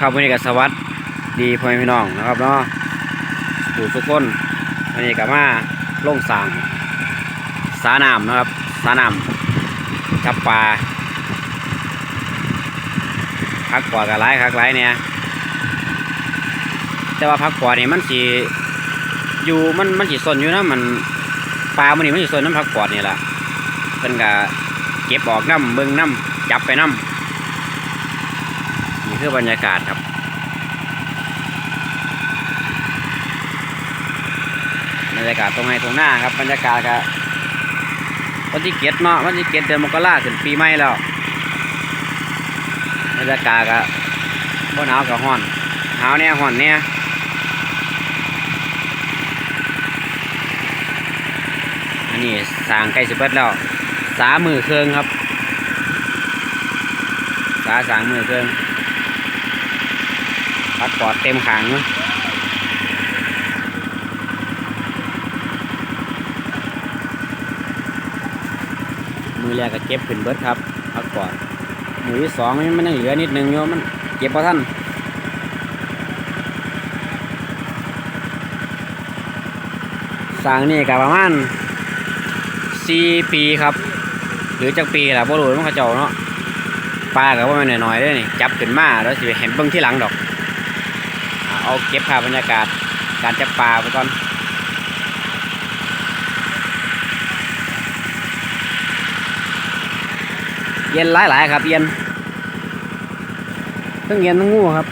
ครับวันนี้ก็สวัสดีพ่อแม่พี่น้องนะครับเนาะผู้ทุกคนวันนี้ก็มาล่งสางสาน้ำนะครับสาน้ำจับปลาพักกว่ากับไรคักไรเนี่ยแต่ว่าพักกว่านี่มันสีอยู่มันมันสีสนอยู่นะมันปลามันนี่มันสีสนน้ำพักกวานี่แหละเพิ่นก็เก็บออกน้ำเบิ่งน้ำจับไปน้ำ นี่คือบรรยากาศครับ บรรยากาศตรงไหนตรงหน้าครับ บรรยากาศก็วันที่เกียรเนาะวันที่เกียรเดือนมกราถึงปีใหม่แล้ว บรรยากาศก็บ่หนาวกับร้อนหนาวเนี่ยร้อนเนี่ยอันนี้สางใกล้สิบเบิดแล้วสามมือเครื่องครับสาสางมือเครื่อง พัดปอดเต็มขางมือแรกก็เก็บขึ้นเบิดครับพักปอดมือที่สองมันมันยังเหลือนิดนึงโยมันเก็บพอท่านสร้างนี่กับประมาณสี่ปีครับ หรือจากปีแหละบ่รู้มันเขาเจาเนาะปลากับว่ามันหน้อยๆเด้นี่จับขึ้นมาแล้วสิเห็นเบิ่งที่หลังดอก เอาเก็บภาพบรรยากาศการจับปลาไปก่อนเย็นหลายๆครับเย็นทั้งเย็นทั้งงูครับ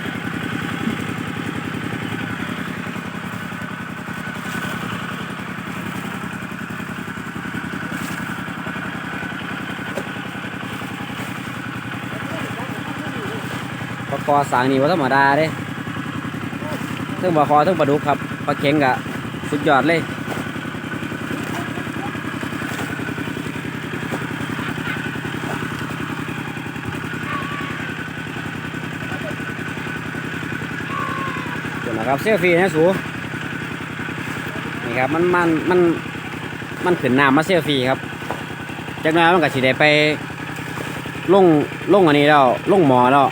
ปกอสางนี่ว่าธรรมดาเด้ ทั้งปลาคอทั้งปลาดุกครับปลาเข็งกะสุดยอดเลยส่วนนะครับเซลฟี่นะสูนี่ครับมันมันมันมันขึ้นน้ำมาเซลฟี่ครับจากนั้นมันก็สิได้ไปลงลงอันนี้แล้วลงหมอแล้ว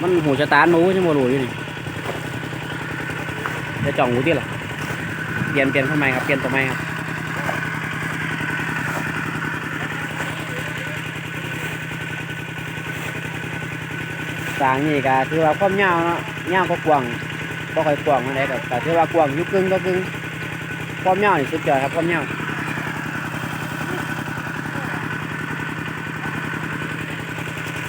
มันหูจะตานมาอู้ยังบ่รู้อยู่นี่ จะจ่องหูที่หรอเปลี่ยนเปลี่ยนทำไมครับเปลี่ยนตัวไมครับสางนี่ก็ถือว่าความยาวเนาะยาวก็กว้างบ่ค่อยกว้างมาได้แต่แต่ถือว่ากว้างยู่กึ่งก็กึ่งความยาวนี่สุดยอดครับความยาว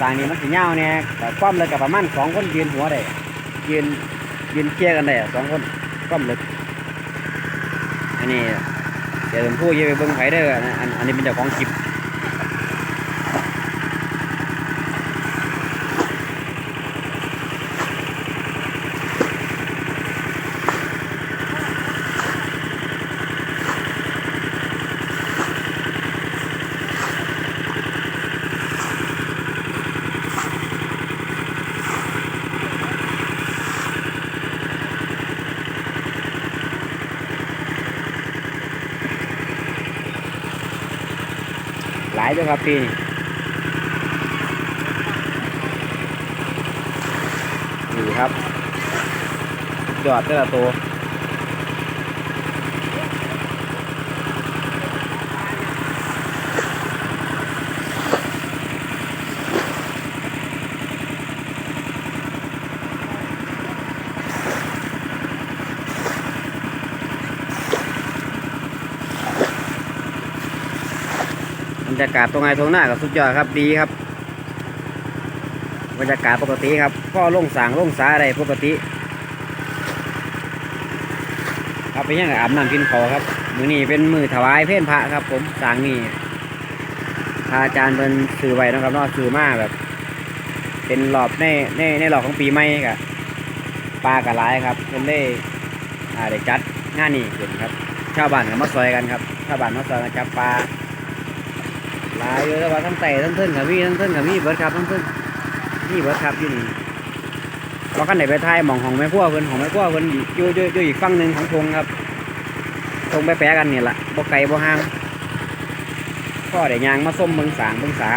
สายนี้มันสิยาวเนี่ยแต่ความเลยกับประมาณสองคนยืนหัวได้ยืนยืนเคียกันได้สองคน ความลึกอันนี้อย่าลืมพูดอยืนไปเบิ้งไผเด้ออันอันอันนี้เป็นเจ้าของคลิปายด้วยครับพี่นี่ครับ จอดแต่ละตัว รรยากาศตรงไหนตรงหน้ากับสุดยอดครับดีครับ บรรยากาศปกติครับก็ล่งสางล่งสาอะไรปกติครับไปยังกับอาบน้ำกินขอครับ มือนี้เป็นมือถวายเพลพระครับ ผมสางนี่พระอาจารย์เป็นสื่อไว้นะครับนอกสื่อมาแบบ เป็นรอบในในในรอบของปีใหม่กับปลากระไรครับเป็นเล่อาได้จัดงานนี้ขึ้นครับ ชาวบ้านก็มาซอยกันครับ ชาวบ้านมาซอยกันจับปลา ลายเยู่แล้ว่าทั้งไต่ทั้งเทินกับมี่ทั้งเทินกับมี่เบิร์ดครับทั้งเทินนี่เบิร์ดครับอยู่นี่เราขั้นไหนไปทายหมองของแม่พ่วเพิ่นของแม่พ่วเพิ่นอยู่อยู่อยู่อีกฝั่งหนึ่งของทงครับทงไปแปะกันนี่แหละบ่ไกลบ่ห่างพ่อเดี๋ยางมาส้มเมืองสางเมืองสา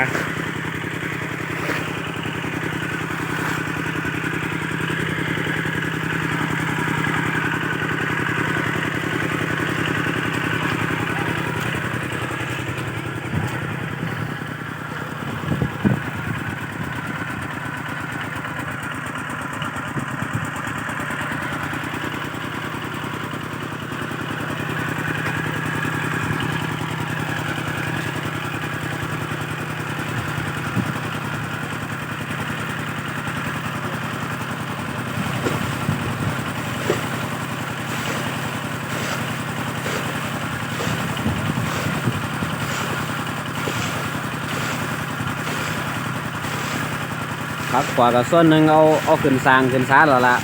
พักขวากับส่วนหนึ่งเอาเอาขึ้นสางขึ้นซาแล้วละ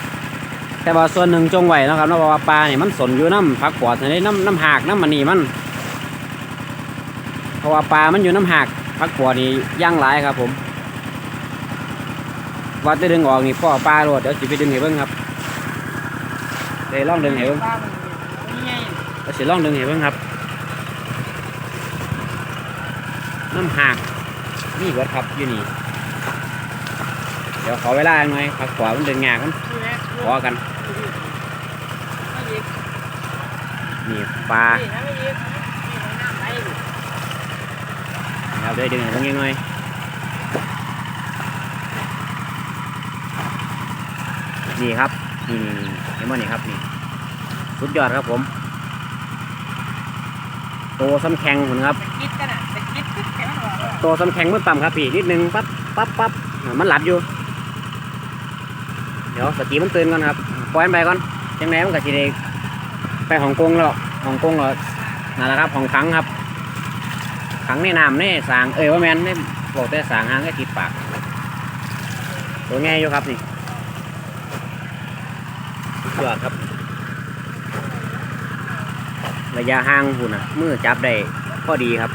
แต่ว่าส่วนหนึ่งจงไว้นะครับเนาะเพราะว่าปลาเนี่ยมันสนอยู่น้ำพักขวาในน้ำน้ำหากน้ำมันนี่มันเพราะว่าปลามันอยู่น้ำหากพักขวานี่ย่างหลายครับผมว่าจะดึงออกนี่พ่อปลาโลดเดี๋ยวสิไปดึงให้เบิ่งครับเดี๋ยวลองดึงให้เบิ่งปลามันนี่ไงเดี๋ยวสิลองดึงให้เบิ่งครับน้ำหากนี่เบิดครับอยู่นี่ เดี๋ยวขอเวลาหน่อยพักขวามันดึงงากมันคือแม่ขอกันไม่ยิงนี่ปลานี่ถ้าไม่ยิงนี่มันน้ำไหลอยู่ครับเดี๋ยวดึงให้เบิ่งยังหน่อยนี่ครับนี่นี่นี่เห็นบ่นี่ครับนี่สุดยอดครับผมโตซ้ำแข็งคุณครับสกิดกันอะสกิดขึ้นแข็งหรอตัวสำแข็งมันต่ำครับพี่นิดนึงปั๊บปั๊บปั๊บอ่ามันหลับอยู่ เดี๋ยวสกีมันตื่นก่อนครับปล่อยมันไปก่อนจังไงมันก็สิได้ไปฮ่องกงแล้วฮ่องกงแล้วนั่นแหละครับห้องขังครับ ขังในน้ำในสางเอ้ยว่าแมนในบอกแต่สางหางก็ติดปากตัวง่ายอยู่ครับนี่สุดยอดครับ ระยะห่างหุ่นอะมือจับได้พอดีครับ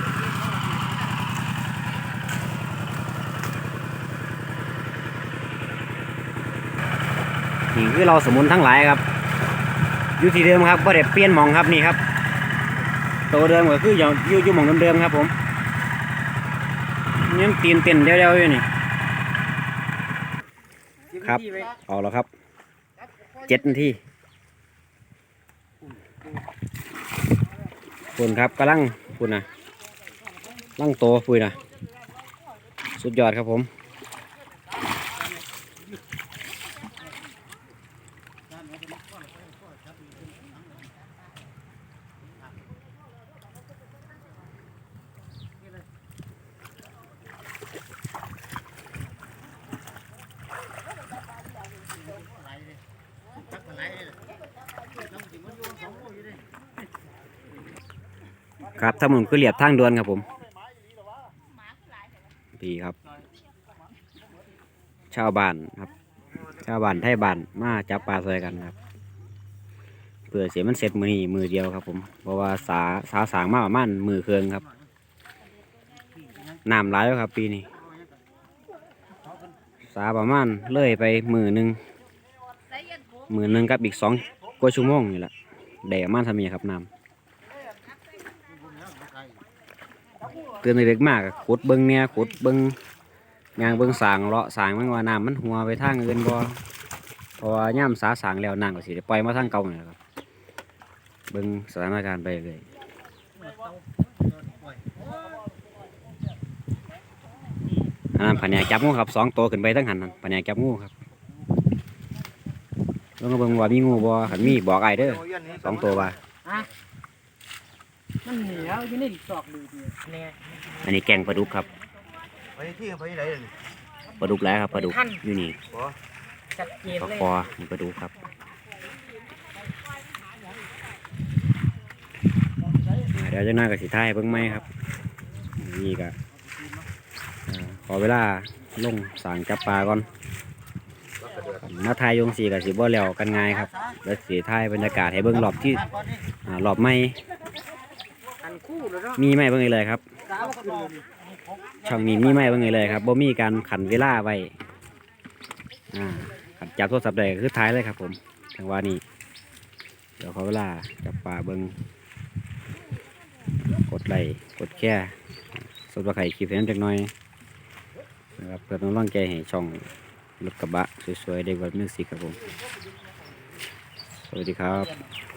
นี่คือเราสมุนทั้งหลายครับ อยู่ที่เดิมครับไ่ได้เปลี่ยนมองครับนี่ครับ ตัวเดิมก็คืออยู่อยู่ยู่มองเดิมๆครับผมยังตีนเต้นเดียวๆอยู่นี่ครับเอาแล้วครับเจ็ดนาทีคุณครับกำลังคุณนะลังโตปุยนะสุดยอดครับผม ครับถ้าผมคือเหลียบทางด่วนครับผมดีครับ ชาวบ้านครับ ชาวบ้านไทยบ้านมาจับปลาซอยกันครับเพื่อเสียมันเสร็จมือนี้มือเดียวครับผมเพราะว่าสาสาสางมาประมาณมือเคืองครับน้ำร้ายแล้วครับ ปีนี้สาประมาณเลื่อยไปมือหนึ่งมือหนึ่งกับอีกสองกว่าชั่วโมงนี่แหละแดดมันทำยังครับน้ำ เตือนเด็กมากขุดเบิ้งเนี่ยขุดเบิ้งยางเบิ้งสางเลาะสางมันว่าน้ำมันหัวไปทางอื่นบ่พราะว่าย่ำสาสางแล้วน้ำก็สิไปล่อยมาทางเก่านี่แหละครับเบิ้งสถานการณ์ไปเลยอันนั้นผนกจับงูครับสองตัวขึ้นไปทั้งหันนั่นผนกจับงูครับแลองมาเบิ้งว่ามีงูบ่ขันมีบอกไอเด้อสองตัวว่า มันเหนียวอยู่ในซอกดูดีเนี่ยอันนี้แกงปลาดุกครับไปที่ไปไหนเลย ปลาดุกแล้วครับปลาดุกอยู่นี่จัดเกมปลาเลยคอนี่ปลาดุกครับอ่าเดี๋ยวจะน่ากับสิท้ายเบิ่งไหมครับ นี่ก็อ่าขอเวลาลงสางจับปลาก่อนมาทายยงสีกับสิบ่แล้วกันง่ายครับแล้วสีทายบรรยากาศให้เบิ่งรอบที่อ่ารอบไม่ มีไม่เบิ่งเลยครับสาวก็คือช่องนี้มีไม่เบิ่งเลยครับบ่มีการขันเวลาไว้อ่าขันจับโทรศัพท์ได้ก็คือท้ายเลยครับ ผมจังหวะนี้เดี๋ยวขอเวลาจับปลาเบิ่งกดไลค์กดแค่สดว่าไข่คลิปเห็นจักหน่อยนะครับเพื่อต้องร่างใจให้ช่องรถกระบะสวยๆเด็กวัดมิวสิกครับผม สวัสดีครับ